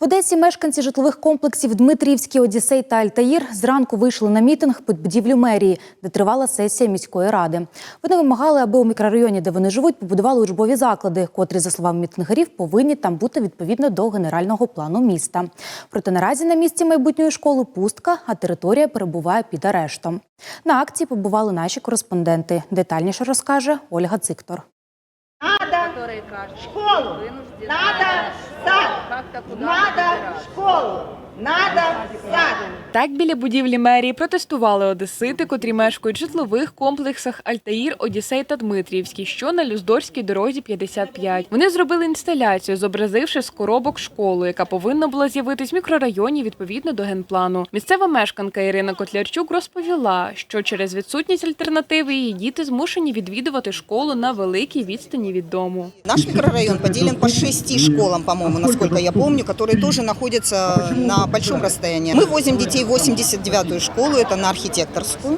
В Одесі мешканці житлових комплексів Дмитрівський, Одіссей та Альтаїр зранку вийшли на мітинг під будівлю мерії, де тривала сесія міської ради. Вони вимагали, аби у мікрорайоні, де вони живуть, побудували учбові заклади, котрі, за словами мітингарів, повинні там бути відповідно до генерального плану міста. Проте наразі на місці майбутньої школи пустка, а територія перебуває під арештом. На акції побували наші кореспонденти. Детальніше розкаже Ольга Циктор Надо которые каждый школу, вынужден надо забирать. сад, Как-то куда надо забирать. школу, надо сад. Так біля будівлі мерії протестували одесити, котрі мешкають в житлових комплексах Альтаїр, Одіссей та Дмитрівський, що на Люздорській дорозі 55. Вони зробили інсталяцію, зобразивши з коробок школу, яка повинна була з'явитись в мікрорайоні відповідно до генплану. Місцева мешканка Ірина Котлярчук розповіла, що через відсутність альтернативи її діти змушені відвідувати школу на великій відстані від дому. Наш микрорайон поделен по шести школам, по-моему, насколько я помню, которые тоже находятся на большом расстоянии. Мы возим детей в 89-ю школу, это на архитекторскую.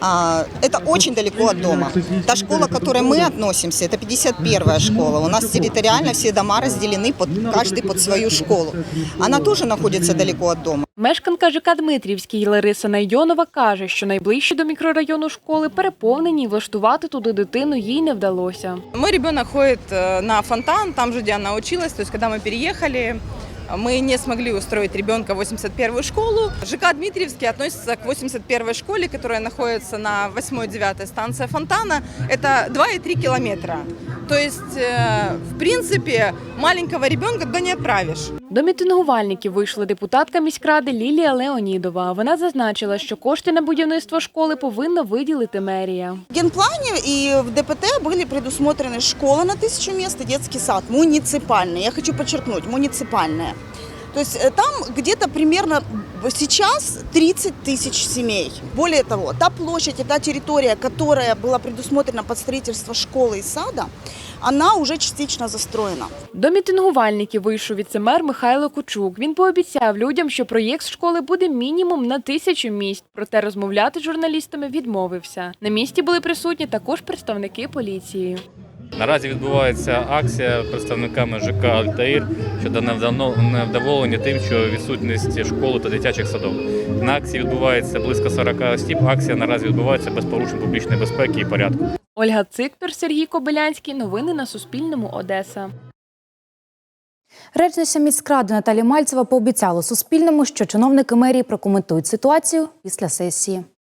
А, Это очень далеко от дома. Та школа, к которой мы относимся, это 51-я школа. У нас территориально все дома разделены, под, каждый под свою школу. Она тоже находится далеко от дома. Мешканка ЖК Дмитрівський Лариса Найдьонова каже, що найближчі до мікрорайону школи переповнені і влаштувати туди дитину їй не вдалося. Мой ребенок ходит э, на фонтан, там же, где она училась. То есть, когда мы переехали, мы не смогли устроить ребенка в 81-ю школу. ЖК Дмитриевский относится к 81-й школе, которая находится на 8-9 станция фонтана. Это 2,3 километра. То есть, э, в принципе, маленького ребенка туда не отправишь. До мітингувальників вийшла депутатка міськради Лілія Леонідова. Вона зазначила, що кошти на будівництво школи повинна виділити мерія. В генплане и в ДПТ были предусмотрены школа на тысячу мест и детский сад, муниципальный. Я хочу подчеркнуть, муниципальная. То есть э, там где-то примерно сейчас 30 тысяч семей. Более того, та площадь и та территория, которая была предусмотрена под строительство школы и сада, она уже частично застроена. До мітингувальників вийшов віцемер Михайло Кучук. Він пообіцяв людям, що проєкт школи буде мінімум на тисячу місць. Проте розмовляти з журналістами відмовився. На місці були присутні також представники поліції. Наразі відбувається акція представниками ЖК Альтаїр щодо невдоволення тим, що відсутність школи та дитячих садок. На акції відбувається близько 40 осіб. Акція наразі відбувається без порушень публічної безпеки і порядку. Ольга Циктор, Сергій Кобилянський. Новини на Суспільному. Одеса. Речниця міськради Наталі Мальцева пообіцяла Суспільному, що чиновники мерії прокоментують ситуацію після сесії.